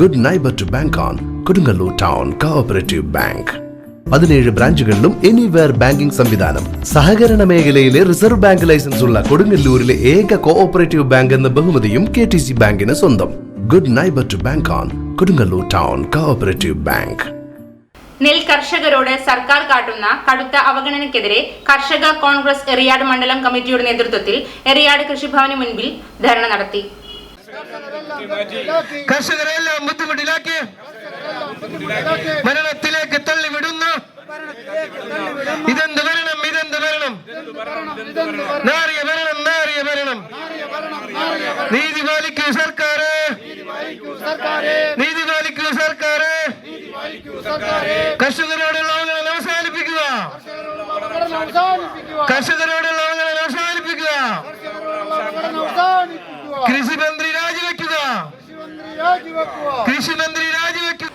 Good neighbour to bank on Kodungallur town cooperative bank പതിനേഴ് ബ്രാഞ്ചുകളിലും anywhere banking സംവിധാനം. സഹകരണ മേഖലയിലെ റിസർവ് ബാങ്ക് ലൈസൻസ് ഉള്ള കൊടുങ്ങല്ലൂരിലെ ഏക കോഓപ്പറേറ്റീവ് ബാങ്ക് എന്ന ബഹുമതിയും കെ ടി സി ബാങ്കിന് സ്വന്തം. Good neighbour to bank on Kodungallur town cooperative bank നെൽ കർഷകരോട് സർക്കാർ കാട്ടുന്ന കടുത്ത അവഗണനയ്ക്കെതിരെ കർഷക കോൺഗ്രസ് എറിയാട് മണ്ഡലം കമ്മിറ്റിയുടെ നേതൃത്വത്തിൽ എറിയാട് കൃഷിഭവന് മുൻപിൽ ധർണ നടത്തി. കർഷകരെല്ലാം ബുദ്ധിമുട്ടിലാക്കി. മരണത്തിലേക്ക് തള്ളിവിടുന്നു. ഇതെന്ത് ഭരണം? ഇതെന്ത് ഭരണം? നാറിയ ഭരണം നാറിയ ഭരണം. നീതി പാലിക്കൂ സർക്കാർ നീതി പാലിക്കൂ സർക്കാർ കർഷകരോടുള്ള അവഗണന അവസാനിപ്പിക്കുക. കർഷകരോടുള്ള അവഗണന അവസാനിപ്പിക്കുക. കൃഷിമന്ത്രി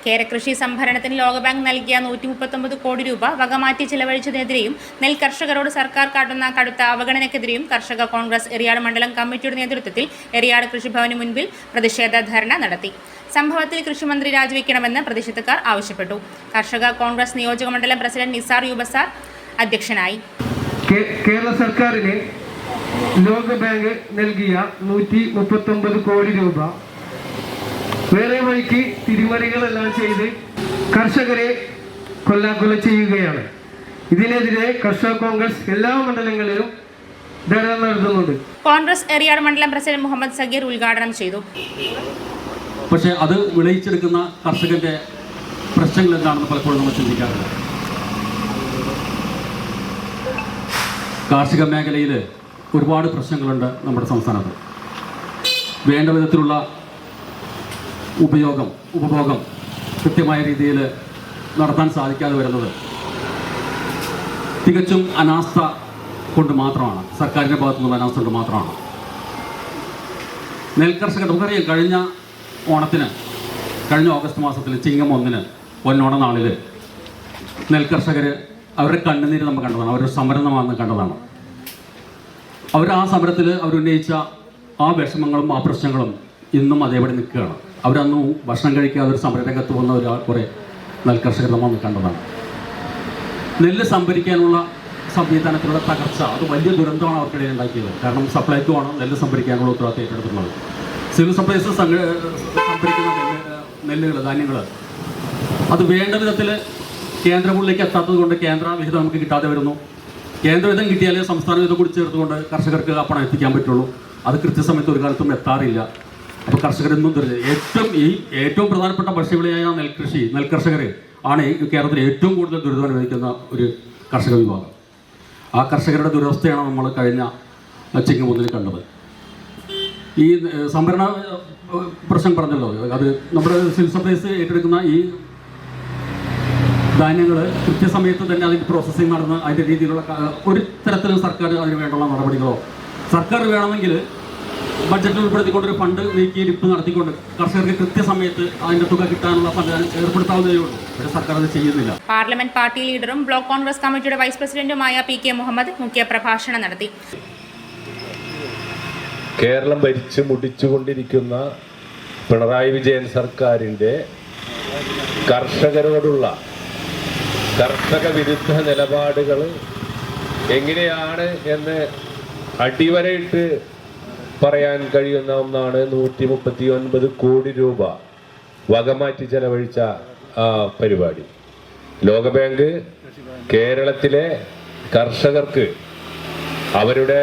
കേരകൃഷി സംഭരണത്തിന് ലോകബാങ്ക് നൽകിയ നൂറ്റി മുപ്പത്തൊമ്പത് കോടി രൂപ വകമാറ്റി ചെലവഴിച്ചതിനെതിരെയും നെൽ കർഷകരോട് സർക്കാർ കാട്ടുന്ന കടുത്ത അവഗണനയ്ക്കെതിരെയും കർഷക കോൺഗ്രസ് എറിയാട് മണ്ഡലം കമ്മിറ്റിയുടെ നേതൃത്വത്തിൽ എറിയാട് കൃഷിഭവന് മുൻപിൽ പ്രതിഷേധ ധർണ നടത്തി. സംഭവത്തിൽ കൃഷിമന്ത്രി രാജിവെക്കണമെന്ന് പ്രതിഷേധക്കാർ ആവശ്യപ്പെട്ടു. കർഷക കോൺഗ്രസ് നിയോജക മണ്ഡലം പ്രസിഡന്റ് നിസാർ യുബസാർ അധ്യക്ഷനായി. കേരള സർക്കാരിന് ലോകബാങ്ക് നൽകിയ നൂറ്റി മുപ്പത്തൊമ്പത് കോടി രൂപ വേറെ വഴിക്ക് തിരിമറികളെല്ലാം ചെയ്ത് കർഷകരെ കൊല്ലാക്കൊല ചെയ്യുകയാണ്. ഇതിനെതിരെ കർഷക കോൺഗ്രസ് എല്ലാ മണ്ഡലങ്ങളിലും ധർണ നടത്തുന്നുണ്ട്. കോൺഗ്രസ് എറിയാട് മണ്ഡലം പ്രസിഡന്റ് മുഹമ്മദ് സഗീർ ഉദ്ഘാടനം ചെയ്തു. പക്ഷേ അത് വിളയിച്ചെടുക്കുന്ന കർഷകന്റെ പ്രശ്നങ്ങൾ എന്താണെന്ന് പലപ്പോഴും നമ്മൾ ചിന്തിക്കാറുണ്ട്. കാർഷിക മേഖലയിൽ ഒരുപാട് പ്രശ്നങ്ങളുണ്ട് നമ്മുടെ സംസ്ഥാനത്ത്. വേണ്ട വിധത്തിലുള്ള ഉപയോഗം ഉപഭോഗം കൃത്യമായ രീതിയിൽ നടത്താൻ സാധിക്കാതെ വരുന്നത് തികച്ചും അനാസ്ഥ കൊണ്ട് മാത്രമാണ്. സർക്കാരിന്റെ ഭാഗത്തു നിന്നുള്ള അനാസ്ഥ കൊണ്ട് മാത്രമാണ്. നെൽകർഷകർ നമുക്കറിയാം കഴിഞ്ഞ ഓണത്തിന് കഴിഞ്ഞ ഓഗസ്റ്റ് മാസത്തിൽ ചിങ്ങം ഒന്നിന് പൊന്നോണ നാളിൽ നെൽകർഷകർ അവരുടെ കണ്ണുനീര് നമ്മൾ കണ്ടതാണ്. അവരുടെ സമരമാണെന്ന് കണ്ടതാണ്. അവർ ആ സമരത്തിൽ അവരുന്നയിച്ച ആ വിഷമങ്ങളും ആ പ്രശ്നങ്ങളും ഇന്നും അതേപടി നിൽക്കുകയാണ്. അവരന്ന് ഭക്ഷണം കഴിക്കാതെ ഒരു സമരരംഗത്ത് വന്ന ഒരാൾ കുറേ നെൽകർഷകർ നമ്മൾ കണ്ടതാണ്. നെല്ല് സംഭരിക്കാനുള്ള സംവിധാനത്തിലുള്ള തകർച്ച അത് വലിയ ദുരന്തമാണ് അവർക്കിടയിൽ ഉണ്ടാക്കിയത്. കാരണം സപ്ലൈക്കോ ആണ് നെല്ല് സംഭരിക്കാനുള്ള ഉത്തരവാദിത്തം ഏറ്റെടുത്തിട്ടുള്ളത്. സിവിൽ സപ്ലൈസ് സംഭരിക്കുന്ന നെല്ല് നെല്ലുകൾ ധാന്യങ്ങൾ അത് വേണ്ട വിധത്തിൽ കേന്ദ്രങ്ങളിലേക്ക് എത്താത്തത് കൊണ്ട് കേന്ദ്ര വിഹിതം നമുക്ക് കിട്ടാതെ വരുന്നു. കേന്ദ്ര വിധം കിട്ടിയാലേ സംസ്ഥാന വിധം കൂടി ചേർത്തുകൊണ്ട് കർഷകർക്ക് ആ പണം എത്തിക്കാൻ പറ്റുള്ളൂ. അത് കൃത്യസമയത്ത് ഒരു കാലത്തും എത്താറില്ല. അപ്പോൾ കർഷകരെന്നും ദുരിതം ഏറ്റവും ഈ ഏറ്റവും പ്രധാനപ്പെട്ട ഭക്ഷ്യവിളയായ നെൽകൃഷി നെൽകർഷകർ ആണ് കേരളത്തിൽ ഏറ്റവും കൂടുതൽ ദുരിതം അനുഭവിക്കുന്ന ഒരു കർഷക വിഭാഗം. ആ കർഷകരുടെ ദുരവസ്ഥയാണ് നമ്മൾ കഴിഞ്ഞ ചിങ്ങമുന്നിൽ കണ്ടത്. ഈ സംഭരണ പ്രശ്നം പറഞ്ഞല്ലോ. അത് നമ്മുടെ സിവിൽ സപ്ലൈസ് ഏറ്റെടുക്കുന്ന ഈ ധാന്യങ്ങൾ കൃത്യസമയത്ത് തന്നെ അതിന്റെ പ്രോസസ്സിങ് നടന്ന് അതിന്റെ രീതിയിലുള്ള ഒരു തരത്തിലും സർക്കാർ അതിന് വേണ്ടുള്ള നടപടികളോ സർക്കാർ വേണമെങ്കിൽ ബഡ്ജറ്റിൽ ഉൾപ്പെടുത്തിക്കൊണ്ട് ഒരു ഫണ്ട് നീക്കിയിരിപ്പ് നടത്തിക്കൊണ്ട് കർഷകർക്ക് കൃത്യസമയത്ത് അതിന്റെ തുക കിട്ടാനുള്ള സംവിധാനം ഏർപ്പെടുത്താവുന്നതേ ഉള്ളൂ. പക്ഷേ സർക്കാർ അത് ചെയ്യുന്നില്ല. പാർലമെന്റ് പാർട്ടി ലീഡറും ബ്ലോക്ക് കോൺഗ്രസ് കമ്മിറ്റിയുടെ വൈസ് പ്രസിഡന്റുമായ പി കെ മുഹമ്മദ് മുഖ്യപ്രഭാഷണം നടത്തി. കേരളം ഭരിച്ചു മുടിച്ചുകൊണ്ടിരിക്കുന്ന പിണറായി വിജയൻ സർക്കാരിന്റെ കർഷകരോടുള്ള കർഷക വിരുദ്ധ നിലപാടുകൾ എങ്ങനെയാണ് എന്ന് അടിവരയിട്ട് പറയാൻ കഴിയുന്ന ഒന്നാണ് നൂറ്റി മുപ്പത്തി ഒൻപത് കോടി രൂപ വകമാറ്റി ചെലവഴിച്ച പരിപാടി. ലോകബാങ്ക് കേരളത്തിലെ കർഷകർക്ക് അവരുടെ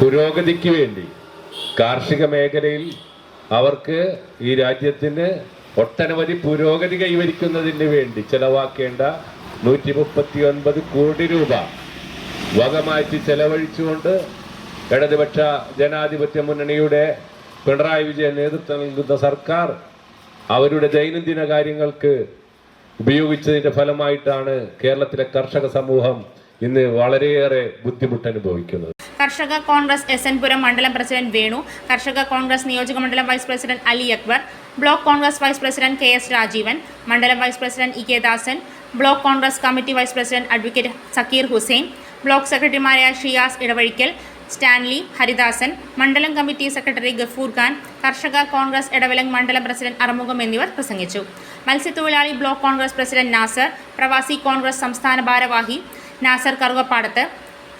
പുരോഗതിക്ക് വേണ്ടി കാർഷിക മേഖലയിൽ അവർക്ക് ഈ രാജ്യത്തിന് ഒട്ടനവധി പുരോഗതി കൈവരിക്കുന്നതിന് വേണ്ടി ചെലവാക്കേണ്ട നൂറ്റി മുപ്പത്തി ഒൻപത് കോടി രൂപ വകമാറ്റി ചെലവഴിച്ചുകൊണ്ട് ഇടതുപക്ഷ ജനാധിപത്യ മുന്നണിയുടെ പിണറായി വിജയൻ നേതൃത്വം നൽകുന്ന സർക്കാർ അവരുടെ ദൈനംദിന കാര്യങ്ങൾക്ക് ഉപയോഗിച്ചതിന്റെ ഫലമായിട്ടാണ് കേരളത്തിലെ കർഷക സമൂഹം ഇന്ന് വളരെയേറെ ബുദ്ധിമുട്ട് അനുഭവിക്കുന്നത്. കർഷക കോൺഗ്രസ് എസ് എൻ പുരം മണ്ഡലം പ്രസിഡന്റ് വേണു കർഷക കോൺഗ്രസ് നിയോജക മണ്ഡലം vice president Ali Akbar block Congress vice president K S Rajeevan മണ്ഡലം vice president E K Dasan block Congress committee vice president advocate Sakeer Hussain block സെക്രട്ടറിമാരായ ഷിയാസ് ഇടവഴിക്കൽ സ്റ്റാൻലി ഹരിദാസൻ മണ്ഡലം കമ്മിറ്റി സെക്രട്ടറി ഗഫൂർ ഖാൻ കർഷക കോൺഗ്രസ് ഇടവലങ് മണ്ഡലം president Arumugam എന്നിവർ പ്രസംഗിച്ചു. മത്സ്യത്തൊഴിലാളി ബ്ലോക്ക് കോൺഗ്രസ് പ്രസിഡന്റ് നാസർ പ്രവാസി കോൺഗ്രസ് സംസ്ഥാന ഭാരവാഹി നാസർ കറുവപ്പാടത്ത്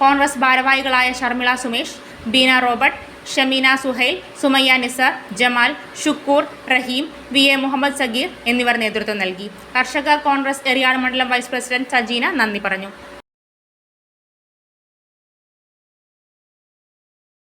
കോൺഗ്രസ് ഭാരവാഹികളായ Sharmila Sumesh Beena Robert Shameena Suhail Sumayya Nisar Jamal Shukkoor Raheem V A Muhammad Sageer എന്നിവർ നേതൃത്വം നൽകി. കർഷക കോൺഗ്രസ് എറിയാട് മണ്ഡലം വൈസ് പ്രസിഡന്റ് സജീന നന്ദി പറഞ്ഞു.